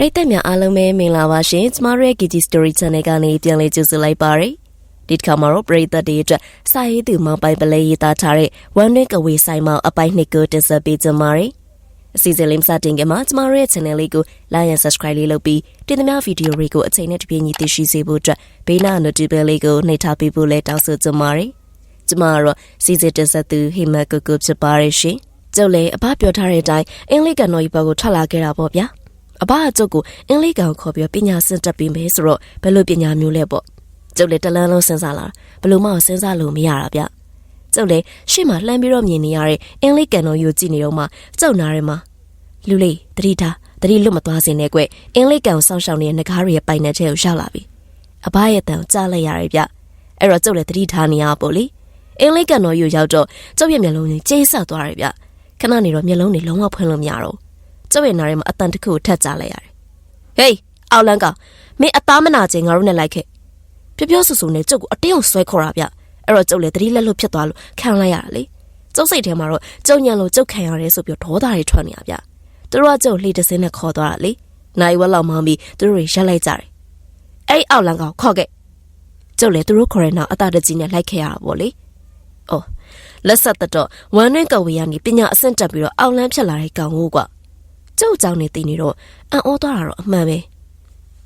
ပရိသတ်များအားလုံးပဲမင်္ဂလာပါရှင်ကျမတို့ရဲ့ KG Story Channel ကနေပြန်လည်ကြိုဆိုလိုက်ပါရစေဒီတစ်ခါမှာတော့ပရိသတ်တွေအတွက်စာရေးသူမောင်ပိုင်ပလဲရေးသားထားတဲ့ဝမ်းတွင်းကဝေဆိုင်မောင်အပိုင်းနှစ်ကိုတင်ဆက်ပေးကြပါရစေအစီအစဉ်လေးမစတင်ခင်မှာကျမတို့ရဲ့ channel လေးကို like and subscribe လေးလုပ်ပြီးတင်သမျှဗီဒီယိုတွေကိုအချိန်နဲ့တပြေးညီသိရှိစေဖို့အတွက်ဘေးနာ notification လေးကိုနှိပ်ထားပေးဖို့လည်းတောင်းဆိုကြပါရစေကျမကတော့စီစစ်တင်ဆက်သူဟိမတ်ကိုကိုဖြစ်ပါရရှင်ကျုပ်လည်းအဘပြောထားတဲ့အတိုင်းအင်္ဂလိပ်ကန်တော်ကြီးဘက်ကိုထွက်လာခဲ့တာပေါ့ဗျာ အဘအကျုပ်ကိုအင်္ဂလိပ်ကန်ခေါ်ပြီးပညာစင်တက်ပြီးမယ်ဆိုတော့ဘယ်လိုပညာမျိုးလဲပေါ့ကျုပ်လည်းတလန်းလုံးစဉ်းစားလာဘယ်လိုမှစဉ်းစားလို့မရတာဗျကျုပ်လည်းရှေ့မှာလှမ်းပြီးတော့မြင်နေရတဲ့အင်္ဂလိပ်ကန်တော်ကြီးကိုကြည့်နေတော့မှကျုပ်နားထဲမှာလူလေးတတိထားတတိလွတ်မသွားစင်နဲ့ကွအင်္ဂလိပ်ကန်ဆောင်းရှောင်းနေတဲ့ငကားတွေရဲ့ပိုင်နယ်ထဲကိုရောက်လာပြီအဘရဲ့တန်ကိုကြားလိုက်ရတယ်ဗျအဲ့တော့ကျုပ်လည်းတတိထားနေရပါပေါ့လေအင်္ဂလိပ်ကန်တော်ကြီးကိုရောက်တော့ကျုပ်ရဲ့မျက်လုံးကြီးကျိန်းဆောက်သွားတယ်ဗျခဏနေတော့မျက်လုံးတွေလုံးဝဖွင့်လို့မရတော့ ကျုပ်ရဲ့နားထဲမှာအတန်တစ်ခုကိုထက်ကြလိုက်ရတယ်ဟေးအောက်လန်းကောင်မင်းအသားမနာခြင်းငါတို့နဲ့လိုက်ခဲ့ပြပြဆူဆူနဲ့ကျုပ်ကိုအတင်းအောင်ဆွဲခေါ်တာဗျအဲ့တော့ကျုပ်လည်းတတိလက်လွတ်ဖြစ်သွားလို့ခံလိုက်ရတာလေကျုပ်စိတ်ထဲမှာတော့ကျုံညံလို့ကျုပ်ခံရတယ်ဆိုပြီးဒေါသတွေထွက်နေရဗျသူတို့ကကျုပ်လှေတစင်းနဲ့ခေါ်သွားတာလေနိုင်ဝက်လောက်မှန်းပြီးသူတို့တွေရက်လိုက်ကြတယ်အဲ့အောက်လန်းကောင်ခေါ်ခဲ့ကျုပ်လည်းသူတို့ခေါ်ရနောက်အသာတကြီးနဲ့လိုက်ခဲ့ရတာပေါ့လေအော်လက်ဆက်သက်တော့ဝမ်းတွင်းကဝေကနေပညာအဆင့်တက်ပြီးတော့အောက်လန်းဖြစ်လာတဲ့ကောင်ဟုတ်ကွာ ကျုပ်ကြောင့်နေတည်နေတော့အံ့ဩသွားတာတော့အမှန်ပဲ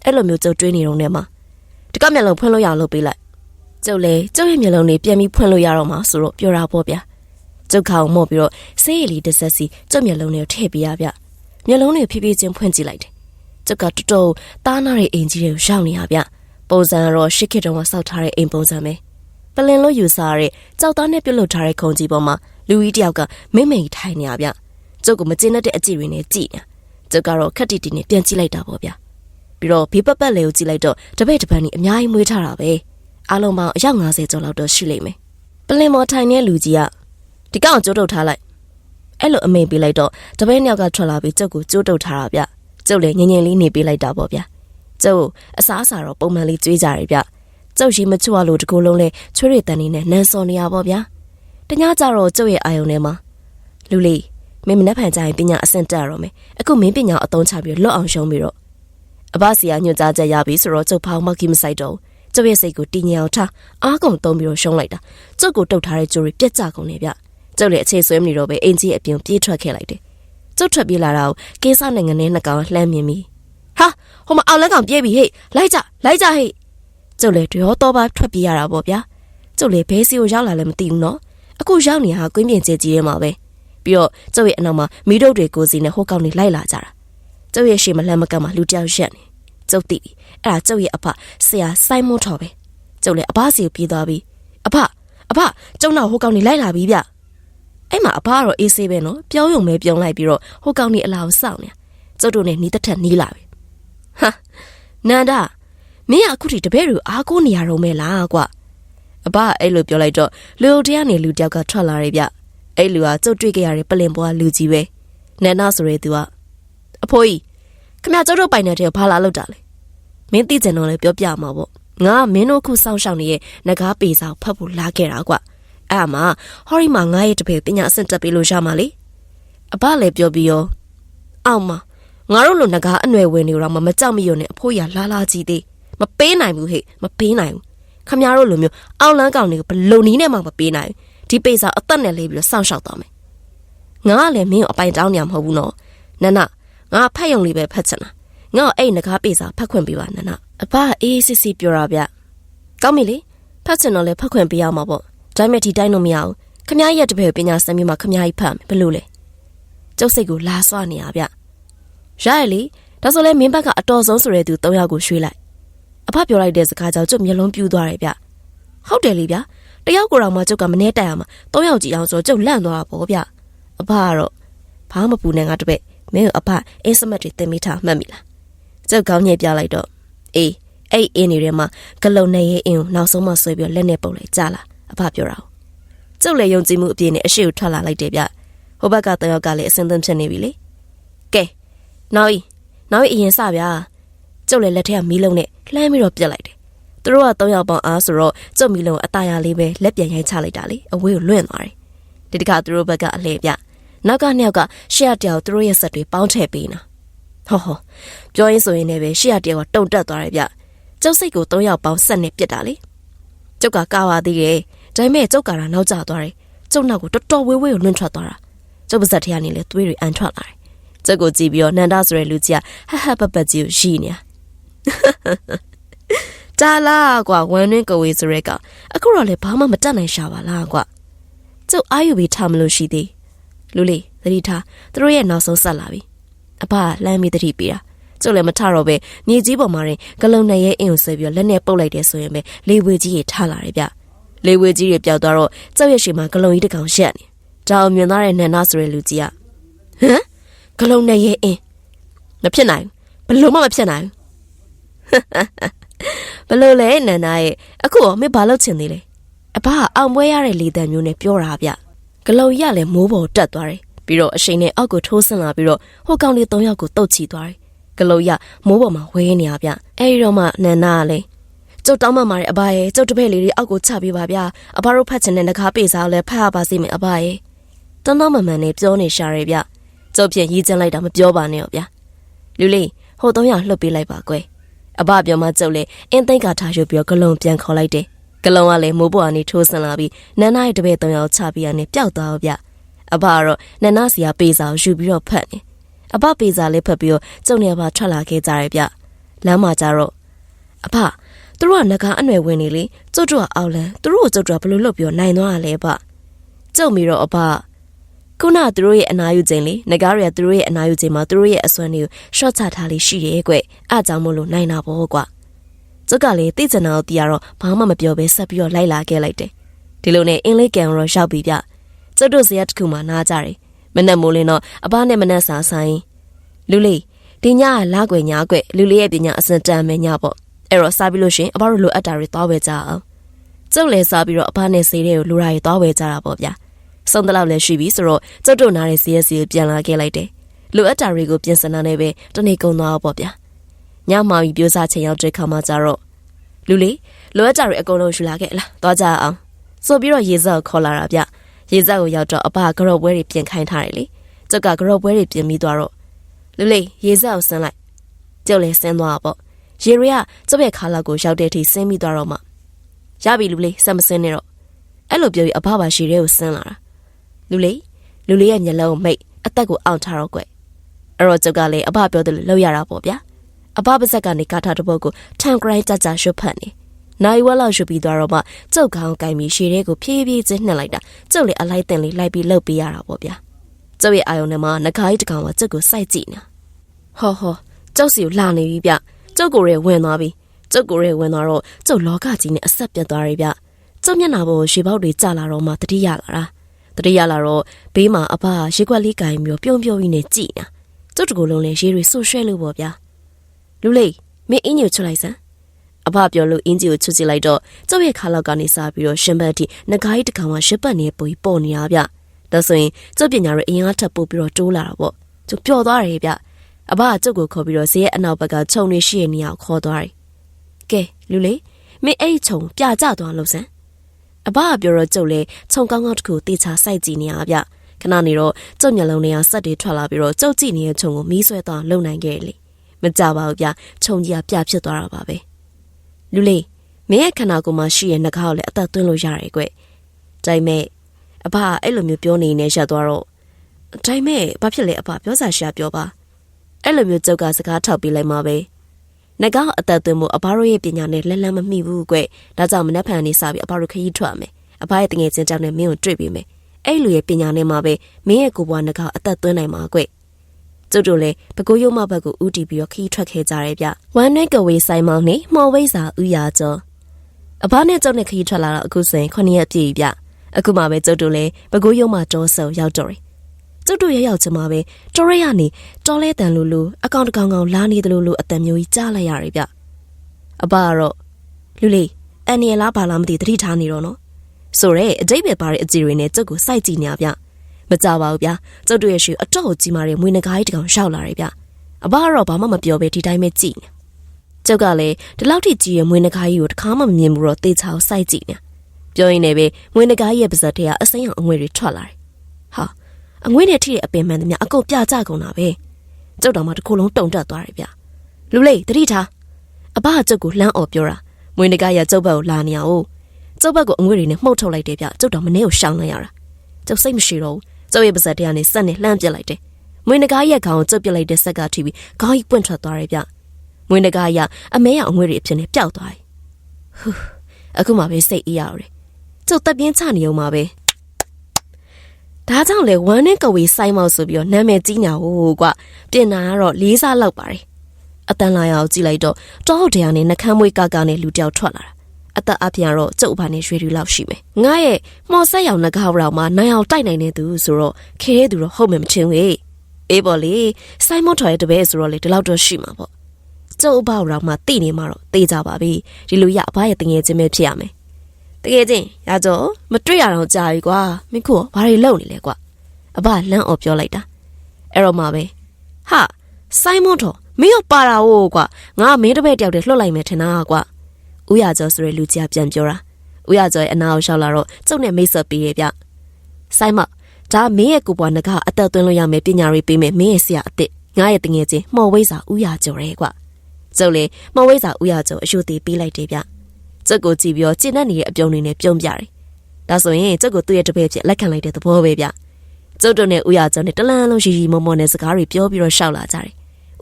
အဲ့လိုမျိုးကျုပ်တွေးနေတော့နဲ့မှာတကမျက်လုံးဖွင့်လို့ရအောင်လုပ်ပေးလိုက်ကျုပ်လည်းကျုပ်ရဲ့မျက်လုံးတွေပြန်ပြီးဖွင့်လို့ရတော့မှာဆိုတော့ပြောတာပေါ့ဗျာကျုပ်ခေါင်းမော့ပြီးတော့ဆေးရည်လေးတစ်ဆက်စီကျုပ်မျက်လုံးတွေကိုထည့်ပေးရဗျမျက်လုံးတွေဖြည်းဖြည်းချင်းဖွင့်ကြည့်လိုက်တယ်ကျုပ်ကတူတူတားနာတဲ့အိမ်ကြီးတွေကိုရောက်နေရဗျပုံစံကတော့ရှစ်ခေတ်တုန်းကစောက်ထားတဲ့အိမ်ပုံစံပဲပလင်လို့ယူဆရတဲ့ကြောက်သားနဲ့ပြုတ်လုထားတဲ့ခုံကြီးပေါ်မှာလူကြီးတယောက်ကမိမ့်မိန်ထိုင်နေရဗျ ကျုပ်ကမကျင်းတဲ့အကြည့်တွေနဲ့ကြည့်နေကျုပ်ကတော့ခက်တီတီနဲ့ပြန်ကြည့်လိုက်တာပေါ့ဗျာပြီးတော့ဘေးပတ်ပတ်လေးကိုကြည့်လိုက်တော့တပိတ်တပန်းကြီးအများကြီးမွေးထားတာပဲအားလုံးပေါင်းအယောက်90ကျော်လောက်တော့ရှိလိမ့်မယ်ပလင်မော်ထိုင်တဲ့လူကြီးကဒီကောင်ကျိုးတုတ်ထားလိုက်အဲ့လိုအမိန်ပေးလိုက်တော့တပိတ်နှစ်ယောက်ကထွက်လာပြီးကျုပ်ကိုကျိုးတုတ်ထားတာဗျကျုပ်လည်းငငယ်လေးနေပေးလိုက်တာပေါ့ဗျာကျုပ်အစားအစာတော့ပုံမှန်လေးကြွေးကြတယ်ဗျကျုပ်ရှိမချွတ်လို့တကူလုံးလဲချွေးရတန်နေနဲ့နန်းစော်နေရပါဗျာတညကြတော့ကျုပ်ရဲ့အာယုံထဲမှာလူလေး မင်းမနှက်ဖန်ကြရင်ပညာအဆင့်တက်ရတော့မယ်အခုမင်းပညာအသုံးချပြီးလွတ်အောင်ရှုံးပြီးတော့အဘစီကညွှန်ကြားချက်ရပြီဆိုတော့ကျုပ်ဖောင်းမကြီးမဆိုင်တော့ကျုပ်ရဲ့စိတ်ကိုတည်ငြိမ်အောင်ထားအားကုန်သုံးပြီးတော့ရှုံးလိုက်တာကျုပ်ကိုတုတ်ထားတဲ့ကြိုးတွေပြက်ကြကုန်နေဗျကျုပ်လည်းအခြေဆွဲမနေတော့ပဲအင်ကြီးအပြင်ပြေးထွက်ခဲ့လိုက်တယ်ကျုပ်ထွက်ပြေးလာတာကိုကင်းစားနိုင်ငံနဲ့နှစ်ကောင်လှမ်းမြင်ပြီးဟာဟိုမှာအောင်လန်းကောင်ပြေးပြီဟေ့လိုက်ကြလိုက်ကြဟေ့ကျုပ်လည်းရောတော့ပါထွက်ပြေးရတာပေါ့ဗျာကျုပ်လည်းဘဲစီကိုရောက်လာလည်းမသိဘူးနော်အခုရောက်နေဟာကွင်းပြင်ကျဲကြီးထဲမှာပဲ ပြီးတော့ကျုပ်ရဲ့အနောက်မှာမိတို့တွေကိုစီနဲ့ဟိုကောင်နေလိုက်လာကြတာကျုပ်ရဲ့ရှေ့မှာလှမ်းမကမ်းမှာလူတယောက်ရက်နေကျုပ်သိပြီအဲ့ဒါကျုပ်ရဲ့အဖဆရာစိုင်းမွန်းထော်ပဲကျုပ်လည်းအဖစီကိုပြေးသွားပြီအဖအဖကျုံတော့ဟိုကောင်နေလိုက်လာပြီဗျအဲ့မှာအဖကတော့အေးဆေးပဲနော်ပြောင်းယုံပဲပြုံးလိုက်ပြီးတော့ဟိုကောင်နေအလားကိုစောင့်နေကျုပ်တို့နဲ့နီးတစ်ထက်နီးလာပြီဟာနန္ဒမင်းကအခုထိတပည့်တွေအားကိုးနေရတော့မဲလားကွအဘအဲ့လိုပြောလိုက်တော့လူတရားနေလူတယောက်ကထွက်လာတယ်ဗျ အဲ့လူကကျုပ်တွေ့ခဲ့ရတဲ့ပလင်ပွားလူကြီးပဲနန္ဒဆိုရဲသူကအဖိုးကြီးခမကျုပ်တို့ပိုင်တဲ့ဘာလာလောက်တာလဲမင်းသိကြတော့လေပြောပြမှာပေါ့ငါမင်းတို့ခုစောင့်ရှောက်နေတဲ့ငကားပေစာဖတ်ဖို့လာခဲ့တာကွအဲ့မှာဟော်ရီမှာငါရဲ့တပည့်ပညာအဆင့်တက်ပေးလို့ရမှာလေအဘလည်းပြောပြီးရောအောက်မှာငါတို့လိုငကားအနွယ်ဝင်နေတော့မကြောက်မရွံ့နဲ့အဖိုးရလာလာကြီးသေးမပေးနိုင်ဘူးဟဲ့မပေးနိုင်ဘူးခမတို့လိုမျိုးအောက်လန်းကောင်တွေကိုဘလုံနီးနဲ့မှမပေးနိုင် ဒီပေစာအသက်နဲ့လေးပြီးတော့စောင့်ရှောက်သွားမယ်ငါကလည်းမင်းကိုအပိုင်တောင်းနေမှာမဟုတ်ဘူးနော်နနငါဖတ်ယုံလေးပဲဖတ်ချင်တာငါအဲ့ငကားပေစာဖတ်ခွင့်ပေးပါနနအဖအေးစစ်စစ်ပြောတာဗျကောင်းပြီလေဖတ်ချင်တော့လေဖတ်ခွင့်ပေးရမှာပေါ့ဒါမဲ့ဒီတိုင်းလို့မရဘူးခမရဲ့တပည့်ပညာစမ်းပြီးမှခမကြီးဖတ်မယ်ဘလို့လဲကျုပ်စိတ်ကိုလာဆွနေရဗျရရလေဒါဆိုလဲမင်းဘက်ကအတော်ဆုံးဆိုတဲ့သူ၃ယောက်ကိုရွှေ့လိုက်အဖပြောလိုက်တဲ့စကားကြောင့်ကျုပ်မျက်လုံးပြူးသွားတယ်ဗျဟုတ်တယ်လေဗျ တယောက်ကိုတော့မှကျုပ်ကမနှဲတိုက်ရမှာ၃ယောက်ကြည့်အောင်ဆိုကျုပ်လန့်သွားတာပေါ့ဗျအဖကတော့ဘာမှမပူနဲ့ငါတပည့်မင်းအဖအင်းစမတ်တွေတင်မိထားမှတ်မိလားကျုပ်ကောင်းညက်ပြလိုက်တော့အေးအဲ့အင်းနေထဲမှာဂလုံနေရဲ့အင်းကိုနောက်ဆုံးမှဆွဲပြီးလက်နဲ့ပုတ်လိုက်ကြလားအဖပြောတာကျုပ်လည်းယုံကြည်မှုအပြည့်နဲ့အရှိကိုထွက်လာလိုက်တယ်ဗျဟိုဘက်ကတယောက်ကလည်းအစင်းသင်းဖြစ်နေပြီလေကဲနောက်ဤနောက်ဤအရင်စဗျာကျုပ်လည်းလက်ထက်ကမီးလုံးနဲ့လှမ်းပြီးတော့ပြက်လိုက်တယ် သူတို့က၃ယောက်ပေါင်းအားဆိုတော့ကျုပ်မီလုံးအตาရလေးပဲလက်ပြန်ရိုက်ချလိုက်တာလေအဝေးကိုလွင့်သွားတယ်ဒီတခါသူတို့ဘက်ကအလှည့်ပြနောက်ကနှစ်ယောက်ကရှေ့တယောက်သူတို့ရဲ့ဆက်တွေပေါင်းထည့်ပေးနာဟောဟောပြောရင်းဆိုရင်လည်းပဲရှေ့ရတယောက်ကတုံတက်သွားတယ်ဗျကျုပ်စိတ်ကို၃ယောက်ပေါင်းဆက်နဲ့ပြစ်တာလေကျုပ်ကကာပါသေးတယ်ဒါပေမဲ့ကျုပ်ကတော့နောက်ကျသွားတယ်ကျုပ်နောက်ကိုတော်တော်ဝေးဝေးကိုလွင့်ထွက်သွားတာကျုပ်ပါဇက်ထရနေလေသွေးတွေအန်ထွက်လာတယ်ကျုပ်ကိုကြည့်ပြီးတော့နန္ဒဆိုတဲ့လူကြီးကဟဟပပကြီးကိုရှိနေတာ တာလာကွာဝမ်းတွင်းကိုဝေးဆိုရဲကအခုတော့လေဘာမှမတတ်နိုင်ရှာပါလားကွာကျုပ်အာယူပြီးထားမလို့ရှိသေးလူလေးသတိထားသူတို့ရဲ့နောက်ဆုံးဆက်လာပြီအဖလမ်းပြီးသတိပေးတာကျုပ်လည်းမထတော့ပဲမြေကြီးပေါ်မှာရင်ဂလုံနဲ့ရဲ့အင်းကိုဆွဲပြီးလက်နဲ့ပုတ်လိုက်တယ်ဆိုရင်ပဲလေဝေကြီးကြီးထားလာတယ်ဗျလေဝေကြီးတွေပျောက်သွားတော့ကျုပ်ရဲ့ရှိမှာဂလုံကြီးတစ်ကောင်ရှက်နေဒါအောင်မြင်သားတဲ့နန္ဒဆိုတဲ့လူကြီးကဟမ်ဂလုံနဲ့ရဲ့အင်းမဖြစ်နိုင်ဘူးဘလို့မှမဖြစ်နိုင်ဘူး ဘလို့လဲနန္ဒရဲ့အခုရောမင်းဘာလုပ်ချင်သေးလဲအဖကအောင်ပွဲရတဲ့လေတံမျိုးနဲ့ပြောတာဗျဂလုံကြီးကလည်းမိုးပေါ်တက်သွားတယ်ပြီးတော့အရှိန်နဲ့အောက်ကိုထိုးဆင်းလာပြီးတော့ဟိုကောင်လေး၃ယောက်ကိုတုတ်ချီသွားတယ်ဂလုံရမိုးပေါ်မှာဝဲနေရဗျအဲဒီတော့မှနန္နာကလည်းကျုပ်တောင်းမှမာတဲ့အဘရဲ့ကျုပ်တပည့်လေးတွေအောက်ကိုချပေးပါဗျာအဘတို့ဖတ်ချင်တဲ့ငကားပေးစားလဲဖတ်ရပါစေမယ်အဘရဲ့တန်းတော့မမှန်နဲ့ပြောနေရှာရဲဗျကျုပ်ပြင်ရေးချင်လိုက်တာမပြောပါနဲ့ရောဗျာလူလေးဟို၃ယောက်လှုပ်ပေးလိုက်ပါကွယ် အဘပြောမှကျုပ်လည်းအင်းသိမ့်ကထားယူပြီးတော့ဂလုံပြန်ခေါ်လိုက်တယ်ဂလုံကလည်းမိုးပေါ်ကနေထိုးဆင်းလာပြီးနန်းနာရဲ့တပည့်၃ယောက်ချပြီးရနေပျောက်သွားတော့ဗျအဘကတော့နန်းနာစီကပေးစာကိုယူပြီးတော့ဖတ်နေအဘပေးစာလေးဖတ်ပြီးတော့ကျုံနေပါထွက်လာခဲ့ကြတယ်ဗျလမ်းမှာကြတော့အဖသူတို့ကငကားအနွယ်ဝင်နေလေကျုပ်တို့ကအောက်လန်းသူတို့ကိုကျုပ်တို့ကဘလို့လုပ်ပြီးတော့နိုင်သွားရလဲဗျကျုံပြီးတော့အဖ ခုနသူတို့ရဲ့အနာယူခြင်းလေငကားတွေကသူတို့ရဲ့အနာယူခြင်းမှာသူတို့ရဲ့အစွမ်းတွေကို short ချထားလေးရှိတယ်ကွအားကြောင့်မို့လို့နိုင်တာပေါ့ကွကျုပ်ကလည်းသိချင်တာကိုသိရတော့ဘာမှမပြောဘဲဆက်ပြီးတော့လိုက်လာခဲ့လိုက်တယ်ဒီလိုနဲ့အင်းလေးကန်ရောရောက်ပြီးဗျကျုပ်တို့ဇရက်တစ်ခုမှနားကြတယ်မနဲ့မိုးလင်းတော့အဘနဲ့မနဲ့စာဆိုင်လူလေးဒီညကလာွယ်ညာွယ်လူလေးရဲ့ပညာအစတန်မယ်ညပေါ့အဲ့တော့စားပြီးလို့ရှင်အဘတို့လိုအပ်တာတွေသွားဝယ်ကြအောင်ကျုပ်လည်းစားပြီးတော့အဘနဲ့ဆေးတွေကိုလူရာတွေသွားဝယ်ကြတာပေါ့ဗျာ စုံတလောက်လည်းရှိပြီဆိုတော့ကျုပ်တို့နားတဲ့ CSC ကိုပြန်လာခဲ့လိုက်တယ်လိုအပ်တာတွေကိုပြင်ဆင်တာနဲ့ပဲတနေ့ကုန်သွားတော့ပေါ့ဗျာညမှပြီးပြိုးစားချိန်ရောက်တဲ့ခါမှကြတော့လူလေးလိုအပ်တာတွေအကုန်လုံးယူလာခဲ့လားသွားကြအောင်ဆိုပြီးတော့ရေစက်ကိုခေါ်လာတာဗျရေစက်ကိုရောက်တော့အဘကကြော့ပွဲတွေပြင်ခိုင်းထားတယ်လေကျုပ်ကကြော့ပွဲတွေပြင်ပြီးသွားတော့လူလေးရေစက်ကိုဆင်းလိုက်ကျုပ်လည်းဆင်းသွားပေါ့ရေတွေကကျုပ်ရဲ့ခါလောက်ကိုရောက်တဲ့အထိဆင်းပြီးသွားတော့မှရပြီလူလေးဆက်မဆင်းနဲ့တော့အဲ့လိုပြောပြီးအဘပါရှည်တွေကိုဆင်းလာတာ လူလေးလူလေးရဲ့မျက်လုံးမိတ်အသက်ကိုအောင့်ထားတော့ကွအဲ့တော့ကျုပ်ကလည်းအဘပြောတယ်လို့လောက်ရတာပေါ့ဗျာအဘပါဇက်ကနေကာထားတဲ့ပုတ်ကိုထန်ဂရိုင်းကြကြရွတ်ဖတ်နေနိုင်ဝက်လောက်ရွတ်ပြီးသွားတော့မှကျုပ်ခေါင်းကင်ပြီးရှည်တဲ့ကိုဖြည်းဖြည်းချင်းနှက်လိုက်တာကျုပ်လည်းအလိုက်တင်လေးလိုက်ပြီးလှုပ်ပေးရတာပေါ့ဗျာကျုပ်ရဲ့အာယုံထဲမှာငကားကြီးတစ်ကောင်ကကျုပ်ကိုစိုက်ကြည့်နေဟောဟောကျုပ်စီကိုလှနေပြီဗျကျုပ်ကိုယ်ရဲ့ဝင်သွားပြီကျုပ်ကိုယ်ရဲ့ဝင်သွားတော့ကျုပ်လောကကြီးနဲ့အဆက်ပြတ်သွားပြီဗျကျုပ်မျက်နှာပေါ်ရှေပေါက်တွေကျလာတော့မှတတိယလာတာ တတိယလာတော့ဘေးမှာအဖရေခွက်လေးကင်ပြီးပြုံးပြုံးကြီးနဲ့ကြည်နေကျုပ်တကူလုံးလည်းရေတွေဆူရွှဲလို့ပေါ့ဗျာလူလေးမင်းအင်းကြီးကိုချွတ်လိုက်စမ်းအဖပြောလို့အင်းကြီးကိုချွတ်ကြည့်လိုက်တော့ကျုပ်ရဲ့ခါလောက်ကနေစားပြီးတော့ရှင်ဘတ်တီငကားကြီးတစ်ကောင်ကရှစ်ပတ်နေပုံပေါ်နေရဗျဒါဆိုရင်ကျုပ်ပညာရဲ့အရင်ကထပ်ပို့ပြီးတော့တိုးလာတာပေါ့ကျုပ်ပျော်သွားတယ်ဗျအဘကကျုပ်ကိုခေါ်ပြီးတော့ဈေးရဲ့အနောက်ဘက်ကခြုံနေရှိတဲ့နေရာကိုခေါ်သွားတယ်ကဲလူလေးမင်းအဲ့ခြုံပြကြသွားလို့စမ်း အဘကပြောတော့ကျုပ်လေခြုံကောင်းကောင်းတစ်ခုတေချာစိုက်ကြည့်နေရဗျခဏနေတော့ကျုပ်မျက်လုံးတွေကစက်တွေထွက်လာပြီးတော့ကျုပ်ကြည့်နေတဲ့ခြုံကိုမီးဆွဲသွားလုံနိုင်ခဲ့လေမကြပါဘူးဗျခြုံကြီးကပြဖြစ်သွားတာပါပဲလူလေးမင်းရဲ့ခန္ဓာကိုယ်မှာရှိရဲ့နှကားကိုလည်းအသက်သွင်းလို့ရတယ်ကွဒါပေမဲ့အဘအဲ့လိုမျိုးပြောနေနေရက်သွားတော့ဒါပေမဲ့ဘာဖြစ်လဲအဘပြောစားရှာပြောပါအဲ့လိုမျိုးကျုပ်ကစကားထောက်ပြလိုက်မှာပဲ နှကောင်းအသက်သွင်းမှုအဘတို့ရဲ့ပညာနဲ့လက်လန်းမမိဘူးကွဒါကြောင့်မနှက်ဖန်နေစားပြီးအဘတို့ခရီးထွက်မယ်အဘရဲ့တငယ်ချင်းကြောင့်လည်းမင်းကိုတွေ့ပြီးမယ်အဲ့လူရဲ့ပညာနဲ့မှပဲမင်းရဲ့ကိုယ်ပွားနှကောင်းအသက်သွင်းနိုင်မှာကွကျုပ်တို့လည်းပကိုးရုံမဘက်ကိုဥတီပြီးတော့ခီးထွက်ခဲ့ကြတယ်ဗျဝမ်းနဲ့ကဝေးဆိုင်မောင်နဲ့မော်ဝိစာဥရာကျော်အဘနဲ့ကျုပ်နဲ့ခီးထွက်လာတော့အခုဆိုရင်9ရက်ပြည့်ပြီဗျအခုမှပဲကျုပ်တို့လည်းပကိုးရုံမတော်ဆုံရောက်တော့တယ် ကျုပ်တို့ရရောက်ချင်မှာပဲတော်ရရနေတော်လဲတန်လူလူအကောင်တကောင်ကောင်လာနေတယ်လို့လို့အတန်မျိုးကြီးကြားလိုက်ရတယ်ဗျအဘကတော့လူလေးအန်နီယလားဘာလားမသိတတိထားနေတော့နော်ဆိုရဲအတိတ်ပဲပါတဲ့အကြည့်တွေနဲ့ကျုပ်ကိုစိုက်ကြည့်နေရဗျမကြပါဘူးဗျကျုပ်တို့ရဲ့ရှူအတော့ကြီးမာတဲ့မွေးနဂါးကြီးတကောင်ရှောက်လာတယ်ဗျအဘကတော့ဘာမှမပြောဘဲဒီတိုင်းပဲကြည့်နေကျုပ်ကလည်းဒီလောက်ထိကြီးရဲ့မွေးနဂါးကြီးကိုတခါမှမမြင်ဘူးတော့တေချာကိုစိုက်ကြည့်နေပြောရင်းနဲ့ပဲမွေးနဂါးကြီးရဲ့ပါဇက်ထဲကအစိမ်းအောင်အငွေတွေထွက်လာတယ်ဟာ အငွေနဲ့ထိတဲ့အပင်မှန်သမျှအကုန်ပြကြကုန်တာပဲကျုပ်တော်မှတစ်ခုလုံးတုံတက်သွားတယ်ဗျလူလေးတတိထားအဘကကျုပ်ကိုလှမ်းអော်ပြောတာမွေးနဂါရကျုပ်ဘက်ကိုလာနေအောင်ကျုပ်ဘက်ကိုအငွေတွေနဲ့မှုတ်ထုတ်လိုက်တယ်ဗျကျုပ်တော်မနေကိုရှောင်းလိုက်ရတာကျုပ်စိတ်မရှိတော့ဘူးကျုပ်ရဲ့ပါဇက်တရားနဲ့ဆက်နဲ့လှမ်းပြစ်လိုက်တယ်မွေးနဂါရဲ့ခေါင်းကိုကျုပ်ပြစ်လိုက်တဲ့ဆက်ကထိပြီးခေါင်းကြီးပွင့်ထွက်သွားတယ်ဗျမွေးနဂါရအမဲရအငွေတွေအဖြစ်နဲ့ပျောက်သွားတယ်ဟူးအခုမှပဲစိတ်အေးရတော့ကျုပ်တက်ပြင်းချနေအောင်ပါပဲ ဒါကြောင့်လေဝမ်းနဲ့ကဝေစိုင်းမောက်ဆိုပြီးတော့နာမည်ကြီးညာဟိုကွာပြင်နာကတော့လေးစားလောက်ပါတယ်အတန်လာရအောင်ကြည့်လိုက်တော့တောဟုတ်တရားနဲ့နှကမ်းမွေးကကနဲ့လူတယောက်ထွက်လာတာအသက်အပြာတော့ကျုပ်ဘာနဲ့ရွှေတွေလောက်ရှိမယ်ငါရဲ့မော်ဆက်ရောင်နှကားရောင်မှာနိုင်အောင်တိုက်နိုင်တဲ့သူဆိုတော့ခဲတဲ့သူတော့ဟုတ်မှမချင်းဝေးအေးပေါ့လေစိုင်းမွန်ထော်ရဲ့တပည့်ဆိုတော့လေဒီလောက်တော့ရှိမှာပေါ့ကျုပ်အဘောက်ရောင်မှာတိနေမှာတော့တေးကြပါပြီဒီလိုရအဘရဲ့တငယ်ချင်းပဲဖြစ်ရမယ် တကယ်ချင်းရကြောမတွေ့ရတော့ကြာပြီကွာမင်းခုဘာတွေလုပ်နေလဲကွာအဘလန့်အော်ပြောလိုက်တာအဲ့တော့မှပဲဟာစိုင်းမွန်ထော်မင်းရောပါတာဟုတ်ကွာငါမင်းတပည့်တယောက်တည်းလှုပ်လိုက်မယ်ထင်တာကွာဦးရကျော်ဆိုတဲ့လူကြီးကပြန်ပြောတာဦးရကျော်ရဲ့အနာကိုရှောက်လာတော့ကျုပ်နဲ့မိတ်ဆက်ပေးရဲ့ဗျစိုင်းမဒါမင်းရဲ့ကိုပွားနကအသက်သွင်းလို့ရမယ်ပညာရေးပေးမယ်မင်းရဲ့ဆရာအစ်စ်ငါရဲ့တငယ်ချင်းမော်ဝိဇ္ဇာဦးရကျော်ရဲ့ကွာကျုပ်လေမော်ဝိဇ္ဇာဦးရကျော်အယုသေးပေးလိုက်တယ်ဗျ ကျုပ်ကိုကြည့်ပြီးတော့ကျင့်တတ်နေတဲ့အပြုံးတွေနဲ့ပြုံးပြတယ်ဒါဆိုရင်ကျုပ်ကိုသူ့ရဲ့တပည့်ဖြစ်လက်ခံလိုက်တဲ့သဘောပဲဗျကျုပ်တို့နဲ့ဦးရကျော်နဲ့တလန်းလုံးရီရီမောမောနဲ့စကားတွေပြောပြီးတော့ရှောက်လာကြတယ်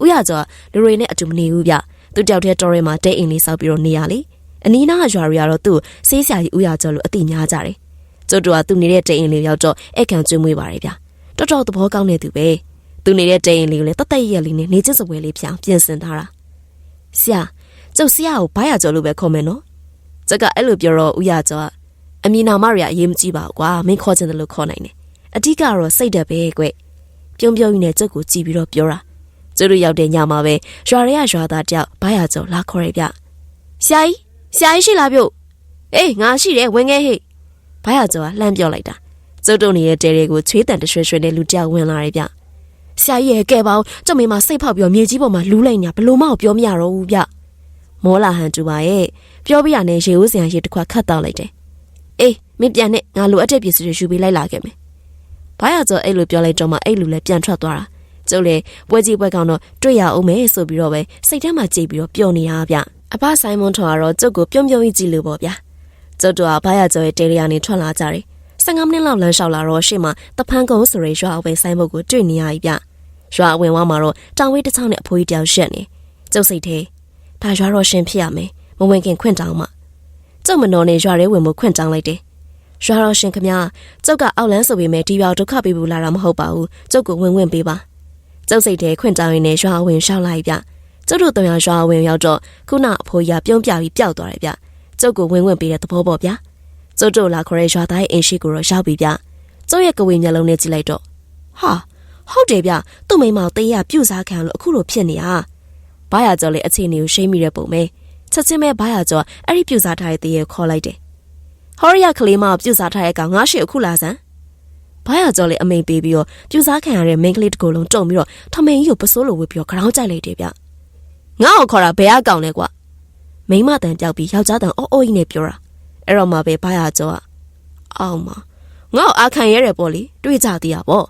ဦးရကျော်လူတွေနဲ့အတူမနေဘူးဗျသူတယောက်တည်းတော်ရဲမှာတဲအိမ်လေးဆောက်ပြီးတော့နေရလေအနီးနားရွာတွေကတော့သူ့ဆေးဆရာကြီးဦးရကျော်လို့အတိများကြတယ်ကျုပ်တို့ကသူနေတဲ့တဲအိမ်လေးရောက်တော့အဲ့ခံကျွေးမွေးပါတယ်ဗျတော်တော်သဘောကောင်းတဲ့သူပဲသူနေတဲ့တဲအိမ်လေးကိုလည်းတသက်ရက်လေးနဲ့နေချစ်စပွဲလေးပြောင်းပြင်ဆင်ထားတာဆရာကျုပ်ဆရာကိုဘာရကျော်လို့ပဲခေါ်မယ်နော် ကျက်ကအဲ့လိုပြောတော့ဦးရကျော်ကအမီနာမရအရေးမကြီးပါဘူးကွာမင်းခေါ်ချင်တယ်လို့ခေါ်နိုင်တယ်အဓိကတော့စိတ်တက်ပဲကွပြုံးပြုံးကြီးနဲ့ကျုပ်ကိုကြည့်ပြီးတော့ပြောတာကျုပ်တို့ရောက်တဲ့ညမှာပဲရွာရဲရွာသားတယောက်ဘာရကျော်လာခေါ်ရပြဆရာကြီးဆရာကြီးရှိလားပြုတ်အေးငါရှိတယ်ဝင်ခဲ့ဟိဘာရကျော်ကလှမ်းပြောလိုက်တာကျုပ်တို့နေတဲ့တဲတွေကိုချွေးတန်တရွှဲရွှဲနဲ့လူတယောက်ဝင်လာတယ်ဗျဆရာကြီးရဲ့ကဲပေါင်းကျုပ်မိမစိတ်ဖောက်ပြီးမြေကြီးပေါ်မှာလူးလိုက်နေတာဘလို့မှပြောမရတော့ဘူးဗျ မောလာဟန်တူပါရဲ့ပြောပြရနဲ့ရေဦးစရာရေတစ်ခွက်ခတ်တောက်လိုက်တယ်အေးမင်းပြန်နဲ့ငါလိုအပ်တဲ့ပစ္စည်းတွေယူပေးလိုက်လာခဲ့မယ်ဘာရကျော်အဲ့လိုပြောလိုက်တော့မှအဲ့လူလည်းပြန်ထွက်သွားတာကျုပ်လေပွဲကြီးပွဲကောင်တော့တွေ့ရအောင်မယ်ဆိုပြီးတော့ပဲစိတ်ထဲမှာကြိတ်ပြီးတော့ပျော်နေရဗျအဖဆိုင်မွန်ထွာကတော့ကျုပ်ကိုပြုံးပြုံးကြီးကြည့်လို့ပေါ့ဗျာကျုပ်တို့ကဘာရကျော်ရဲ့တေရီယာနေထွက်လာကြတယ်15မိနစ်လောက်လမ်းလျှောက်လာတော့ရှေ့မှာတဖန်ကုန်းဆိုရဲရွာအဝယ်ဆိုင်ဘုတ်ကိုတွေ့နေရပြီဗျရွာအဝင်ဝမှာတော့တောင်ဝေးတစ်ချောင်းနဲ့အဖိုးကြီးတယောက်ရှက်နေကျုပ်စိတ်သေး ဒါရွာတော့ရှင်ဖြစ်ရမယ်မဝင်ခင်ခွင့်တောင်းမှကျုပ်မတော်နဲ့ရွာရဲဝင်မှုခွင့်တောင်းလိုက်တယ်ရွာတော်ရှင်ခမကျုပ်ကအောက်လန်းဆိုပေမဲ့ဒီပြောင်ဒုက္ခပေးဘူးလာတာမဟုတ်ပါဘူးကျုပ်ကိုဝင်ဝင်ပေးပါကျုပ်စိတ်ထဲခွင့်တောင်းရင်းနဲ့ရွာဝင်ရှောက်လိုက်ဗျကျုပ်တို့တောင်ရွာဝင်ရောက်တော့ခုနအဖိုးရပြုံးပြပြီးပျောက်သွားတယ်ဗျကျုပ်ကိုဝင်ဝင်ပေးတဲ့သဘောပေါ့ဗျာကျုပ်တို့လာခေါ်တဲ့ရွာသားရဲ့အိမ်ရှိကိုတော့ရောက်ပြီဗျကျုပ်ရဲ့ကဝေမျက်လုံးနဲ့ကြည့်လိုက်တော့ဟာဟုတ်တယ်ဗျသူ့မိမောင်တေးရပြုတ်စားခံလို့အခုလိုဖြစ်နေတာ ဘာရကျော်လေအခြေအနေကိုရှိမိတဲ့ပုံပဲချက်ချင်းပဲဘာရကျော်အဲ့ဒီပြုတ်စားထားတဲ့တေးရခေါ်လိုက်တယ်ဟောရီယာကလေးမပြုတ်စားထားတဲ့ကောင်ငါရှိအခုလာစမ်းဘာရကျော်လေအမိန်ပေးပြီးတော့ပြုတ်စားခံရတဲ့မိန်းကလေးတစ်ကိုယ်လုံးတုံပြီးတော့ထမင်းကြီးကိုပစိုးလိုဝေးပြီးတော့ခေါင်းကြိုက်လိုက်တယ်ဗျငါ့ကိုခေါ်တာဘယ်အကောင်လဲကွာမိမတန်ပြောက်ပြီးယောက်ျားတန်အော်အော်ကြီးနဲ့ပြောတာအဲ့တော့မှပဲဘာရကျော်ကအောက်မှာငါ့ကိုအာခံရဲတယ်ပေါ့လေတွေးကြသေးရပေါ့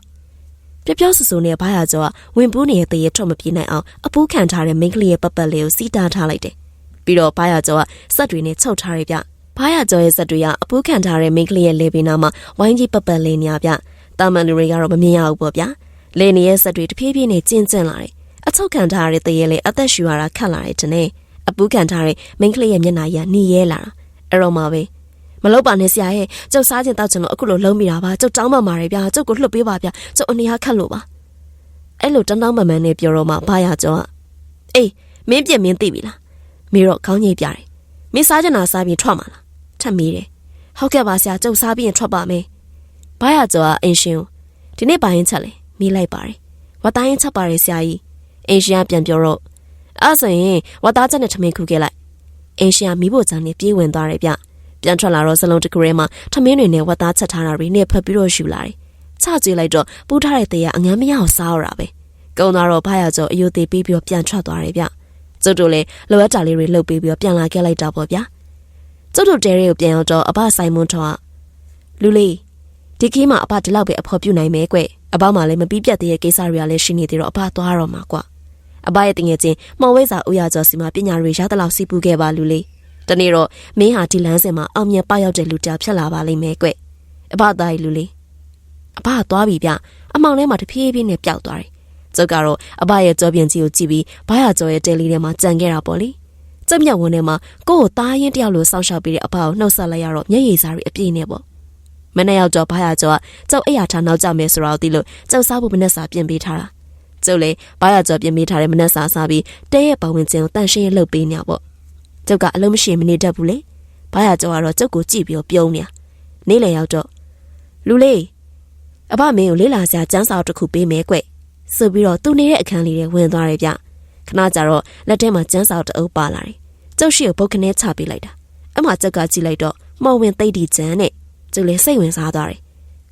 ပြပြောဆူဆူနဲ့ဘာရကျော်ကဝင်ပူးနေတဲ့တရေထွက်မပြေးနိုင်အောင်အပူးခံထားတဲ့မိန်းကလေးရဲ့ပတ်ပတ်လေးကိုစီးတားထားလိုက်တယ်ပြီးတော့ဘာရကျော်ကစက်တွေနဲ့ချုပ်ထားရပြဘာရကျော်ရဲ့စက်တွေကအပူးခံထားတဲ့မိန်းကလေးရဲ့လေပင်နာမှာဝိုင်းကြီးပတ်ပတ်လေးနေရပြတာမန်လူတွေကတော့မမြင်ရဘူးပေါ့ဗျာလေနေရဲ့စက်တွေတဖြည်းဖြည်းနဲ့ကျဉ်ကျဉ်လာတယ်အချုပ်ခံထားရတဲ့တရေလေးအသက်ရှူရတာခတ်လာတယ်တနေ့အပူးခံထားတဲ့မိန်းကလေးရဲ့မျက်နှာရနှီးရဲလာတာအဲ့တော့မှပဲ မလုပ်ပါနဲ့ဆရာရဲ့ကျုပ်စားခြင်းတောက်ခြင်းလို့အခုလိုလုံးမိတာပါကျုပ်တောင်းပန်ပါတယ်ဗျာကျုပ်ကိုလှုပ်ပေးပါဗျာကျုပ်အနေဟာခတ်လို့ပါအဲ့လိုတန်းတောင်းပန်မှန်းနဲ့ပြောတော့မှဘာရကျော်ကအေးမင်းပြက်မင်းသိပြီလားမေတော့ခေါင်းညိတ်ပြတယ်မင်းစားခြင်းနာစားပြီးထွက်မှာလားထပ်မေးတယ်ဟုတ်ကဲ့ပါဆရာကျုပ်စားပြီးရင်ထွက်ပါမယ်ဘာရကျော်ကအင်ရှင်ဒီနေ့ဘာရင်ချက်လဲမေးလိုက်ပါတယ်ဝတ်တိုင်းချက်ပါတယ်ဆရာကြီးအင်ရှင်ကပြန်ပြောတော့အဲ့ဆိုရင်ဝတ်သားချက်နဲ့ထမင်းခုခဲ့လိုက်အင်ရှင်ကမိဖို့ချမ်းနဲ့ပြေးဝင်သွားတယ်ဗျ ပြန်ထွက်လာတော့စလုံးတစ်ခုထဲမှာထမင်းတွေနဲ့ဝတ်သားချက်ထားတာတွေနဲ့ဖက်ပြီးတော့ယူလာတယ်။ချကြွေးလိုက်တော့ပူးထားတဲ့တေးကအငမ်းမရအောင်စားရတာပဲ။ကုံသွားတော့ဖရကျော်အယိုသေးပြီးပြီးတော့ပြန်ထွက်သွားတယ်ဗျ။ကျုပ်တို့လည်းလိုအပ်တာလေးတွေလုပ်ပြီးပြီးတော့ပြန်လာခဲ့လိုက်တာပေါ့ဗျာ။ကျုပ်တို့တဲတွေကိုပြန်ရောက်တော့အဘဆိုင်မွန်းထွားလူလေးဒီကီးမှာအဘဒီလောက်ပဲအဖော်ပြနိုင်မယ်ကွအဘမှလည်းမပြီးပြတ်သေးတဲ့ကိစ္စတွေကလည်းရှိနေသေးတော့အဘသွားတော့မှာကွာအဘရဲ့တငယ်ချင်းမော်ဝဲစာဦးရကျော်စီမှာပညာတွေရသလောက်စီးပူးခဲ့ပါလူလေး တနေ့တော့မင်းဟာဒီလမ်းစဉ်မှာအောင်မြင်ပရောက်တဲ့လူတာဖြစ်လာပါလိမ့်မယ်ကွအဘသားကြီးလူလေးအဘကသွားပြီဗျအမောင်ထဲမှာတဖြည်းဖြည်းနဲ့ပျောက်သွားတယ်ကျုပ်ကတော့အဘရဲ့ကြောပြင်ကြီးကိုကြည့်ပြီးဘာရကျော်ရဲ့တဲလေးထဲမှာကြံခဲ့တာပေါ့လေကျက်မြတ်ဝန်းထဲမှာကိုယ့်ကိုသားရင်တယောက်လိုစောင့်ရှောက်ပြီးတဲ့အဘကိုနှုတ်ဆက်လိုက်ရတော့မျက်ရည်စားတွေအပြည့်နဲ့ပေါ့မနေ့ရောက်တော့ဘာရကျော်ကကျုပ်အိယာထားနောက်ကြမယ်ဆိုတော့သိလို့ကျုပ်စားဖို့မနဲ့စာပြင်ပေးထားတာကျုပ်လေဘာရကျော်ပြင်ပေးထားတဲ့မနဲ့စာစားပြီးတဲရဲ့ပတ်ဝန်းကျင်ကိုတန်ရှင်းရလုပ်ပေးနေပေါ့ ကျုပ်ကအလုံးမရှိမနေတတ်ဘူးလေဘာရကျော်ကတော့ကျုပ်ကိုကြည့်ပြီးတော့ပြုံးနေနေလေရောက်တော့လူလေးအဘမင်းကိုလေးလာစရာစမ်းစာတစ်ခုပေးမယ်ကွဆိုပြီးတော့သူနေတဲ့အခန်းလေးထဲဝင်သွားတယ်ဗျခဏကြာတော့လက်ထဲမှာစမ်းစာတစ်အုပ်ပါလာတယ်ကျုပ်ရှိကိုပုတ်ခနဲချပေးလိုက်တာအမှကျုပ်ကကြည့်လိုက်တော့မော်ဝင်သိတ်တီကျန်နဲ့ကျုပ်လည်းစိတ်ဝင်စားသွားတယ်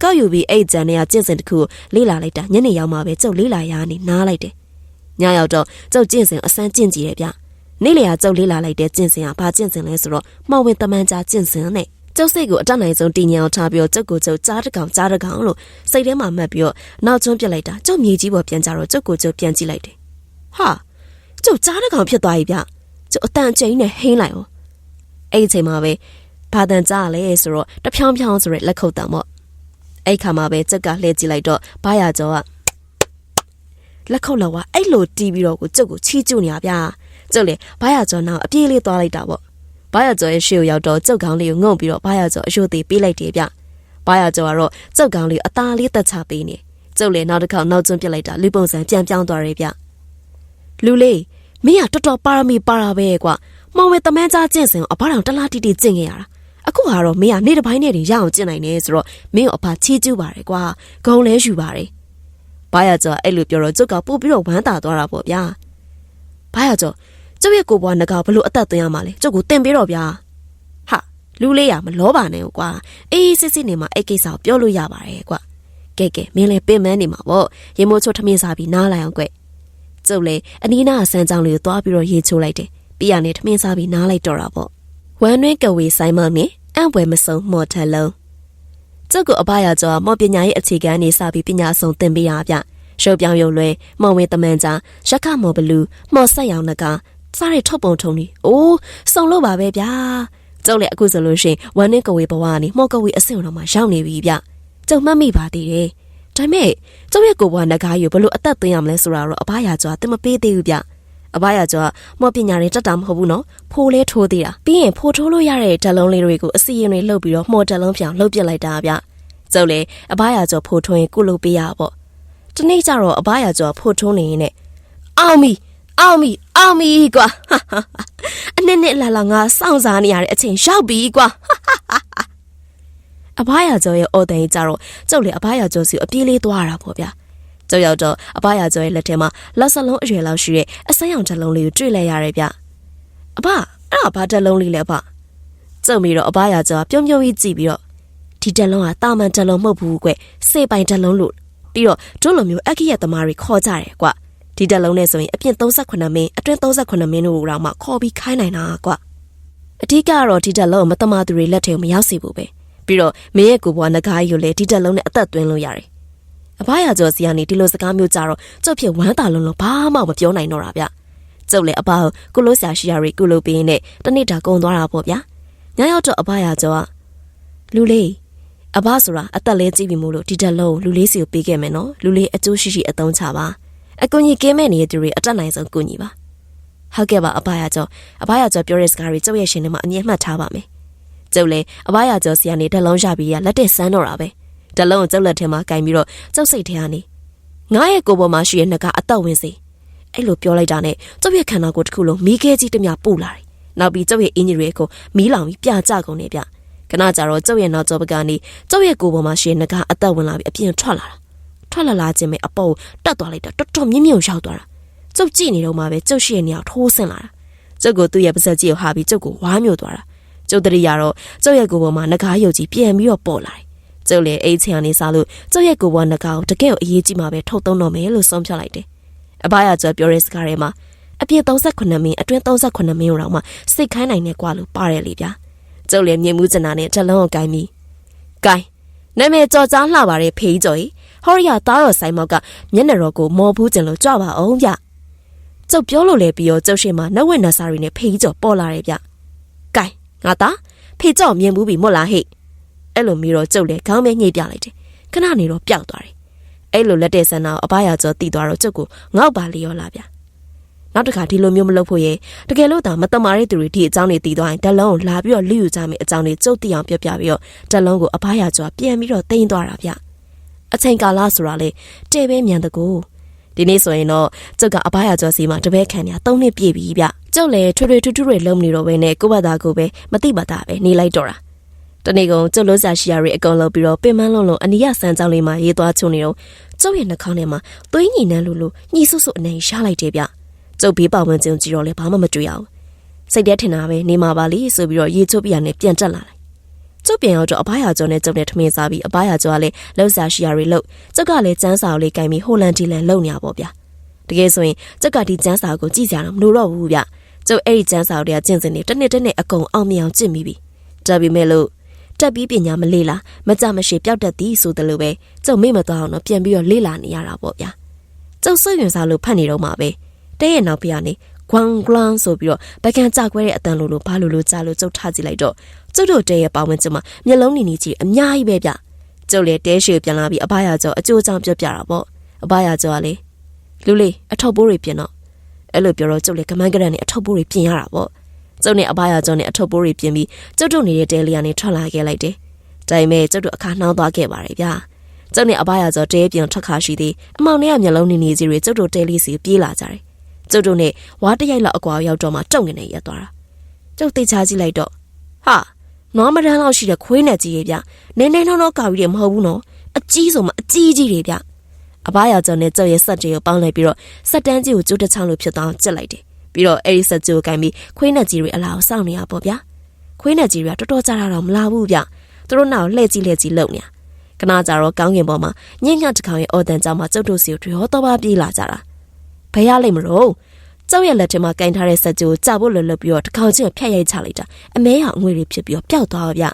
ကောက်ယူပြီးအဲ့ကျန်နဲ့ကျင့်စဉ်တစ်ခုလေးလာလိုက်တာညနေရောက်မှပဲကျုပ်လေးလာရနေနားလိုက်တယ်ညရောက်တော့ကျုပ်ကျင့်စဉ်အစမ်းကျင့်ကြည့်တယ်ဗျ နေ့လေကကျုပ်လေးလာလိုက်တဲ့ကျင့်စဉ်ကဘာကျင့်စဉ်လဲဆိုတော့မော်ဝင်တမန်ကြားကျင့်စဉ်နဲ့ကျုပ်စိတ်ကိုအတတ်နိုင်ဆုံးတင်ញအောင်ထားပြီးတော့ကျုပ်ကိုကျုပ်ကြားတကောင်ကြားတကောင်လို့စိတ်ထဲမှာမှတ်ပြီးတော့နောက်ကျွန်းပြစ်လိုက်တာကျုပ်မြေကြီးပေါ်ပြန်ကြတော့ကျုပ်ကိုကျုပ်ပြန်ကြည့်လိုက်တယ်ဟာကျုပ်ကြားတကောင်ဖြစ်သွားပြီဗျကျုပ်အတန်ကျိန်းနဲ့ဟင်းလိုက်အောင်အဲ့ဒီချိန်မှာပဲဘာတန်ကြားလဲဆိုတော့တဖြောင်းဖြောင်းဆိုရက်လက်ခုပ်တံပေါ့အဲ့ခါမှာပဲကျုပ်ကလှည့်ကြည့်လိုက်တော့ဘာရကျော်ကလက်ခုပ်လောကအဲ့လိုတီးပြီးတော့ကိုကျုပ်ကိုချီးကျူးနေရဗျာ ကျုပ်လေဘာရကျော်နောက်အပြေးလေးသွားလိုက်တာပေါ့ဘာရကျော်ရဲ့ရှေ့ကိုရောက်တော့ကျုပ်ကောင်းလေးကိုငုံပြီးတော့ဘာရကျော်အယိုသေးပေးလိုက်တယ်ဗျဘာရကျော်ကတော့ကျုပ်ကောင်းလေးအသားလေးတက်ချပေးနေကျုပ်လေနောက်တစ်ခေါက်နောက်ကျွန်းပြစ်လိုက်တာလူပုံစံပြန်ပြောင်းသွားတယ်ဗျလူလေးမင်းကတော်တော်ပါရမီပါရာပဲကွာမောင်ဝဲတမန်းကြားကျင့်စဉ်အဘတော်တလားတီတီကျင့်ခဲ့ရတာအခုဟာတော့မင်းကနေတစ်ပိုင်းနဲ့တည်းရအောင်ကျင့်နိုင်နေဆိုတော့မင်းကိုအဖချီးကျူးပါတယ်ကွာဂုံလဲယူပါတယ်ဘာရကျော်အဲ့လိုပြောတော့ကျုပ်ကပို့ပြီးတော့ဝမ်းသာသွားတာပေါ့ဗျာဘာရကျော် ကျုပ်ရဲ့ကိုဘွားငကောင်ဘလို့အသက်သွင်းရမှာလဲကျုပ်ကိုတင်ပေးတော့ဗျာဟာလူလေးရမလောပါနဲ့ကွာအေးစစ်စစ်နေမှာအဲ့ကိစ္စကိုပြောလို့ရပါတယ်ကွာကဲကဲမင်းလည်းပင်မနေမှာပေါ့ရေမိုးချိုထမင်းစားပြီးနားလိုက်အောင်ကွကျုပ်လည်းအနီးနားဆန်းချောင်းလေးကိုသွားပြီးတော့ရေချိုးလိုက်တယ်ပြီးရနေထမင်းစားပြီးနားလိုက်တော့တာပေါ့ဝမ်းနှွေးကဝေဆိုင်မနဲ့အံ့ပွဲမဆုံးမော်ထလုံးကျုပ်ကအဘရကျော်မော်ပညာရေးအခြေခံနေစပြီးပညာဆုံးသင်ပေးရဗျရုပ်ပြောင်းရုပ်လွဲမော်ဝင်းတမန်ကြာရခမော်ဘလူးမော်ဆက်ရောင်နက စားရထုတ်ပုံထုံနေအိုးစုံလို့ပါပဲဗျာကျုပ်လည်းအခုဆိုလို့ရှိရင်ဝမ်းနှင်းကဝေဘဝကနေမော်ကဝေအဆင့်တော်မှာရောက်နေပြီဗျကျုံမှတ်မိပါသေးတယ်ဒါပေမဲ့ကျုပ်ရဲ့ကိုဘွားနဂါးယူဘလို့အသက်သွင်းရမလဲဆိုတာတော့အဘရကျော်တင်မပေးသေးဘူးဗျအဘရကျော်မော်ပညာတွေတက်တာမဟုတ်ဘူးနော်ဖိုးလဲထိုးသေးတာပြီးရင်ဖိုးထိုးလို့ရတဲ့ဓာတ်လုံးလေးတွေကိုအစီရင်တွေလှုပ်ပြီးတော့မော်ဓာတ်လုံးပြောင်လှုပ်ပြလိုက်တာဗျကျုပ်လေအဘရကျော်ဖိုးထိုးရင်ကုလုပ်ပေးရပေါ့ဒီနေ့ကျတော့အဘရကျော်ဖိုးထိုးနေရင်နဲ့အောင်ပြီ အောင်ပြီအောင်ပြီကွာအနှစ်နှစ်လာလာငါစောင့်စားနေရတဲ့အချိန်ရောက်ပြီကွာအဘရကျော်ရဲ့အော်တန်ကြီးကြတော့ကျုပ်လေအဘရကျော်စီအပြေးလေးသွားတာပေါ့ဗျာကျောက်ရောက်တော့အဘရကျော်ရဲ့လက်ထဲမှာလက်စလုံးအရွယ်လောက်ရှိတဲ့အစမ်းရောင်တစ်လုံးလေးကိုတွေ့လိုက်ရတယ်ဗျအဘအဲ့ဒါဘာတစ်လုံးလေးလဲအဘကျုပ်ပြီးတော့အဘရကျော်ပြုံးပြုံးကြီးကြည့်ပြီးတော့ဒီတစ်လုံးကတာမန်တစ်လုံးမဟုတ်ဘူးကွစေပိုင်တစ်လုံးလို့ပြီးတော့တို့လိုမျိုးအခိယသမားတွေခေါ်ကြတယ်ကွ ဒီတက်လုံးနဲ့ဆိုရင်အပြင်38မင်းအတွင်း38မင်းတို့တော့မှခေါ်ပြီးခိုင်းနိုင်တာကွအဓိကကတော့ဒီတက်လုံးမတမာသူတွေလက်ထဲမရောက်စေဘူးပဲပြီးတော့မင်းရဲ့ကိုဘွားငကားကြီးကိုလည်းဒီတက်လုံးနဲ့အသက်သွင်းလို့ရတယ်အဘရကျော်စီကနေဒီလိုစကားမျိုးကြတော့ကျုပ်ဖြစ်ဝမ်းသာလုံးလုံးဘာမှမပြောနိုင်တော့တာဗျကျုပ်လည်းအဘကိုကုလို့ဆရာရှိရတွေကုလို့ပေးနေတနေ့တာကုံသွားတာပေါ့ဗျာညရောက်တော့အဘရကျော်ကလူလေးအဘဆိုတာအသက်လဲကြည့်ပြီမို့လို့ဒီတက်လုံးလူလေးစီကိုပေးခဲ့မယ်နော်လူလေးအကျိုးရှိရှိအသုံးချပါ အကူကြီးကင်းမဲ့နေတဲ့သူတွေအတက်နိုင်ဆုံးကူညီပါဟုတ်ကဲ့ပါအဘရကျော်အဘရကျော်ပြောတဲ့စကားတွေကျုပ်ရဲ့ရှင်ထဲမှာအမြဲမှတ်ထားပါမယ်ကျုပ်လည်းအဘရကျော်စီကနေဓာတ်လုံးရပြီးရလက်တက်ဆန်းတော့တာပဲဓာတ်လုံးကိုကျုပ်လက်ထဲမှာကင်ပြီးတော့ကျုပ်စိတ်ထဲကနေငါရဲ့ကိုယ်ပေါ်မှာရှိတဲ့နှကအသက်ဝင်စေအဲ့လိုပြောလိုက်တာနဲ့ကျုပ်ရဲ့ခန္ဓာကိုယ်တစ်ခုလုံးမီးခဲကြီးတမျှပူလာတယ်နောက်ပြီးကျုပ်ရဲ့အင်ဂျီတွေကိုမီးလောင်ပြီးပြကြကုန်နေဗျခဏကြာတော့ကျုပ်ရဲ့နောက်ကျောဘကနေကျုပ်ရဲ့ကိုယ်ပေါ်မှာရှိတဲ့နှကအသက်ဝင်လာပြီးအပြင်ထွက်လာတာ ထွက်လာလာခြင်းပဲအပေါ်တက်သွားလိုက်တာတော်တော်မြင့်မြင့်ရောက်သွားတာကျုပ်ကြည့်နေတော့မှပဲကျုပ်ရှိရဲ့နေရာထိုးဆင်းလာတာကျုပ်ကိုသူ့ရဲ့ပါဇက်ကြီးကိုဟာပြီးကျုပ်ကိုဝါမျိုးသွားတာကျုပ်တရိယာတော့ကျုပ်ရဲ့ကိုယ်ပေါ်မှာငကားရုပ်ကြီးပြန်ပြီးတော့ပေါ်လာတယ်ကျုပ်လည်းအိတ်ချင်ကနေစားလို့ကျုပ်ရဲ့ကိုယ်ပေါ်ငကားကိုတကယ်ကိုအရေးကြီးမှပဲထုတ်သုံးတော့မယ်လို့ဆုံးဖြတ်လိုက်တယ်အဘရကျော်ပြောတဲ့စကားထဲမှာအပြည့်38မင်းအတွင်း38မင်းတော့မှစိတ်ခိုင်းနိုင်နေကွာလို့ပါတယ်လေဗျာကျုပ်လည်းမြင်မှုကျင်တာနဲ့ချက်လုံးကိုကိုင်းပြီးကိုင်းနာမည်ကြော်ကြားလှပါတယ်ဖေးကျော်ကြီး ဟောရီယာသားတော်ဆိုင်မောက်ကမျက်နှာတော်ကိုမော်ဖူးကျင်လို့ကြွပါအောင်ဗျကျုပ်ပြောလို့လေပြီးတော့ကျုပ်ရှိမှနှုတ်ဝင်နှစာရီနဲ့ဖေးကြော်ပေါ်လာတယ်ဗျကဲငါသားဖေးကြော်မြင်ဘူးပြီမို့လားဟဲ့အဲ့လိုမျိုးတော့ကျုပ်လည်းခေါင်းမဲညှိပြလိုက်တယ်ခဏနေတော့ပျောက်သွားတယ်အဲ့လိုလက်တဲ့ဆန္ဒကိုအဘရာကျော်တီးသွားတော့ကျုပ်ကငေါ့ပါလျော်လာဗျနောက်တစ်ခါဒီလိုမျိုးမလုပ်ဖို့ရေတကယ်လို့သာမတမာတဲ့သူတွေဒီအကြောင်းတွေတည်သွားရင်ဓလုံးကိုလာပြီးတော့လူယူကြမယ်အကြောင်းတွေကျုပ်သိအောင်ပြောပြပြီးတော့ဓလုံးကိုအဘရာကျော်ပြန်ပြီးတော့တင်သွားတာဗျ အချိန်ကာလဆိုတာလေတဲပဲမြန်တကူဒီနေ့ဆိုရင်တော့ကျုပ်ကအဘရာကျော်စီမှာတပည့်ခံရ၃နှစ်ပြည့်ပြီဗျကျုပ်လည်းထွေထွေထူးထူးတွေလုံးမနေတော့ဘဲနဲ့ကိုယ့်ဘာသာကိုပဲမတိပါတာပဲနေလိုက်တော့တာတနေ့ကုန်ကျုပ်လို့စာရှိရတွေအကုန်လုံးပြီးတော့ပင်မလုံးလုံးအနီးရဆန်းကြောင်းလေးမှာရေးသွားချုံနေတော့ကျုပ်ရဲ့နှာခေါင်းထဲမှာသွေးညီနှမ်းလို့လို့ညှိဆုပ်ဆုပ်အနေရှားလိုက်တယ်ဗျကျုပ်ဘေးပေါဝင်ကျုံကြည့်တော့လည်းဘာမှမတွေ့ရဘူးစိတ်ထဲထင်တာပဲနေမှာပါလိဆိုပြီးတော့ရေချိုးပြရနဲ့ပြန်တက်လာလိုက် ကျုပ်ပြန်ရောက်တော့အဘရာကျော်နဲ့ကျုပ်နဲ့ထမင်းစားပြီးအဘရာကျော်ကလည်းလှုပ်ရှားရှိရတွေလှုပ်ကျုပ်ကလည်းကျန်းစာကိုလေးကင်ပြီးဟိုလန်တီလန်လှုပ်နေရပါဗျာတကယ်ဆိုရင်ကျုပ်ကဒီကျန်းစာကိုကြည့်ကြတော့မလို့တော့ဘူးဗျကျုပ်အဲ့ဒီကျန်းစာတွေကကျင့်စဉ်နေတစ်နှစ်တစ်နှစ်အကုန်အောင်မြင်အောင်ကျင့်ပြီးပြီဒါပေမဲ့လို့တက်ပြီးပညာမလေ့လာမကြမရှိပျောက်တတ်သည်ဆိုတယ်လို့ပဲကျုပ်မေ့မသွားအောင်တော့ပြန်ပြီးတော့လေ့လာနေရတာပေါ့ဗျာကျုပ်စွန့်ရင်စားလို့ဖတ်နေတော့မှာပဲတဲ့ရဲ့နောက်ပြကနေ ဂွမ်ဂလန်ဆိုပြီးတော့ပကံကြခွဲတဲ့အတန်လိုလိုဘာလိုလိုကြားလို့ကျုပ်ထားကြည့်လိုက်တော့ကျုပ်တို့တဲရဲ့ပါဝင်ကျမမျက်လုံးနေနေကြည့်အများကြီးပဲဗျကျုပ်လည်းတဲရှေပြန်လာပြီးအဘရာကျော်အကျိုးအကြောင်းပြောပြတာပေါ့အဘရာကျော်ကလေလူလေးအထောက်ပိုးတွေပြင်တော့အဲ့လိုပြောတော့ကျုပ်လည်းကမန်းကရန်နဲ့အထောက်ပိုးတွေပြင်ရတာပေါ့ကျုပ်နဲ့အဘရာကျော်နဲ့အထုပ်ပိုးတွေပြင်ပြီးကျုပ်တို့နေတဲ့တဲလေးကနေထွက်လာခဲ့လိုက်တယ်။ဒါပေမဲ့ကျုပ်တို့အခါနှောင်းသွားခဲ့ပါတယ်ဗျာ။ကျုပ်နဲ့အဘရာကျော်တဲပြန်ထွက်ခါရှိသေးအမောင်နဲ့ကမျက်လုံးနေနေစီတွေကျုပ်တို့တဲလေးစီပြေးလာကြတယ်။ ကျုပ်တို့နဲ့ဝါတရိုက်လောက်အကွာရောက်တော့မှတုံငနေရက်သွားတာ။ကျုပ်သိချကြည့်လိုက်တော့ဟာနွားမတန်းလောက်ရှိတဲ့ခွေးနဲ့ကြီးရဲ့ဗျ။နင်းနေနှောင်းတော့ကာပြီးတယ်မဟုတ်ဘူးနော်။အကြီးဆုံးမအကြီးကြီးတွေဗျ။အဘရာကျော်နဲ့ကျုပ်ရဲ့ဆက်တွေကိုပေါင်းလိုက်ပြီးတော့စက်တန်းကြီးကိုကျိုးတစ်ချောင်းလို့ဖြစ်သွားအောင်ကျစ်လိုက်တယ်ပြီးတော့အဲ့ဒီဆက်ကြိုကိုင်းပြီးခွေးနဲ့ကြီးတွေအလားကိုစောင့်နေရပေါ့ဗျာခွေးနဲ့ကြီးတွေကတော်တော်ကြာတာတော့မလာဘူးဗျသူတို့နောက်လှည့်ကြည့်လှည့်ကြည့်လုံနေကနာကြတော့ကောင်းကင်ပေါ်မှာညင်ညက်တစ်ခေါင်ရဲ့အော်တန်ကြောင်မှာကျုပ်တို့စီကိုရောတော့ပါပြေးလာကြတာ ဘယ်ရလိမ့်မလို့ကျုပ်ရဲ့လက်ထဲမှာကင်ထားတဲ့ဆက်ကြိုကြာဖို့လွတ်လွတ်ပြီးတော့တစ်ခေါင်ချင်းဖြတ်ရိုက်ချလိုက်တာအမဲအောင်အငွေတွေဖြစ်ပြီးတော့ပျောက်သွားဗျ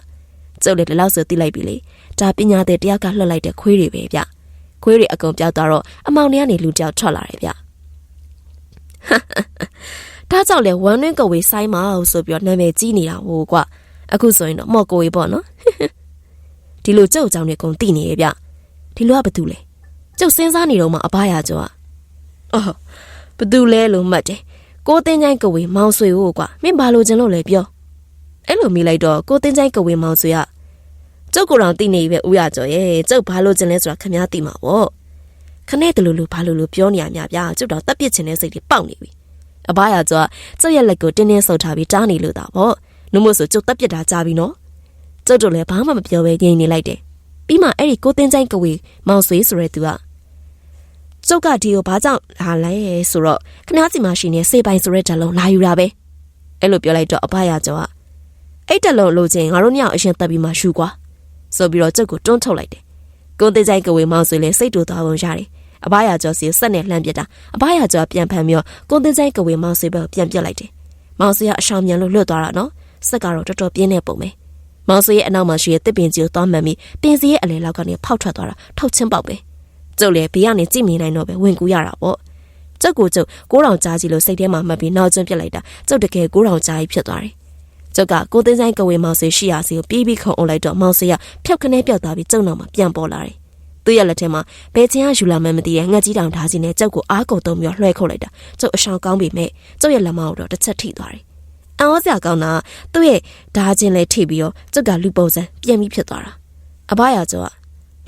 ကျုပ်လည်းဒီလောက်ဆိုသိလိုက်ပြီလေဒါပညာတဲ့တယောက်ကလှုပ်လိုက်တဲ့ခွေးတွေပဲဗျခွေးတွေအကုန်ပျောက်သွားတော့အမောင်တွေကနေလူတယောက်ထွက်လာတယ်ဗျဒါကြောင့်လေဝမ်းတွင်းကဝေးဆိုင်မအောင်ဆိုပြီးတော့နာမည်ကြီးနေတာဟိုကွာအခုဆိုရင်တော့မော်ကိုဝေးပေါ့နော်ဒီလိုကြုတ်ကြောင်တွေကုန်တိနေရဲ့ဗျဒီလိုကဘာတူလဲကျုပ်စဉ်းစားနေတော့မှအဘရကျော်อ่ะ အော်ဘာတူလဲလို့မှတ်တယ်ကိုတင်းချိုင်းကဝေးမောင်ဆွေဟိုကွာမင်းဘာလို့ကျင်လို့လဲပြောအဲ့လိုမိလိုက်တော့ကိုတင်းချိုင်းကဝေးမောင်ဆွေကကျုပ်ကိုယ်တော်တိနေပြီပဲဦးရကျော်ရဲ့ကျုပ်ဘာလို့ကျင်လဲဆိုတာခင်ဗျားသိမှာပေါ့ခနဲ့တလူလူဘာလို့လို့ပြောနေရများဗျာကျုပ်တော့တက်ပစ်ချင်တဲ့စိတ်တွေပေါက်နေပြီအဘရကျော်ကျုပ်ရဲ့လက်ကိုတင်းတင်းဆုပ်ထားပြီးတားနေလို့တာပေါ့နှမို့ဆိုကျုပ်တက်ပစ်တာကြားပြီနော်ကျုပ်တို့လည်းဘာမှမပြောဘဲငြိမ်နေလိုက်တယ်ပြီးမှအဲ့ဒီကိုတင်းချိုင်းကဝေမောင်ဆွေးဆိုရဲသူက ကျုပ်ကဒီကိုဘာကြောင့်လာလဲဆိုတော့ခနားစီမှာရှိနေစေပိုင်ဆိုရဲတလုံးလာယူတာပဲအဲ့လိုပြောလိုက်တော့အဘရကျော်ကအဲ့တလုံးလိုချင်ငါတို့ညောင်အရှင်တက်ပြီးမှရှူကွာဆိုပြီးတော့ကျုပ်ကိုတွန်းထုတ်လိုက်တယ်ကိုတင်းချိုင်းကဝေမောင်ဆွေလည်းစိတ်တူသွားပုံရတယ်အဘရကျော်စီဆက်နဲ့လှမ်းပစ်တာအဘရကျော်ပြန်ဖမ်းပြီးတော့ကိုတင်းဆိုင်ကဝေမောင်ဆွေဘက်ပြန်ပြစ်လိုက်တယ်။မောင်ဆွေကအရှောင်မြန်လို့လွတ်သွားတာနော်။ဆက်ကတော့တော်တော်ပြင်းနေပုံပဲ။မောင်ဆွေရဲ့အနောက်မှာရှိတဲ့တစ်ပင်ကြီးကိုသွားမှန်ပြီးပင်စီရဲ့အလဲလောက်ကနေဖောက်ထွက်သွားတာထောက်ချင်းပေါက်ပဲ။ ကျုပ်လည်းဘေးကနေကြည့်မြင်နိုင်တော့ပဲဝင်ကူးရတာပေါ့။ကျုပ်ကိုကျုပ်ကိုတောင်ကြားကြီးလို့စိတ်ထဲမှာမှတ်ပြီးနောက်ကျင်းပြစ်လိုက်တာကျုပ်တကယ်ကိုတောင်ကြားကြီးဖြစ်သွားတယ်။ကျုပ်ကကိုသိန်းဆိုင်ကဝေမောင်ဆွေရှိရစီကိုပြေးပြီးခုံအောင်လိုက်တော့မောင်ဆွေကဖြောက်ခနဲပြောက်သွားပြီးကျုံနောက်မှာပြန်ပေါ်လာတယ်သူ့ရဲ့လက်ထဲမှာဘယ်ချင်းကယူလာမှန်းမသိတဲ့ငှက်ကြီးတောင်ဓာကြီးနဲ့ကြောက်ကိုအားကုန်သုံးပြီးလွှဲခုတ်လိုက်တာကျုပ်အရှောင်ကောင်းပေမဲ့ကျုပ်ရဲ့လက်မကိုတော့တစ်ချက်ထိသွားတယ်။အံ့ဩစရာကောင်းတာသူ့ရဲ့ဓာချင်းလည်းထိပြီးတော့ကျုပ်ကလူပုံစံပြန်ပြီးဖြစ်သွားတာ။အဘရကျော်က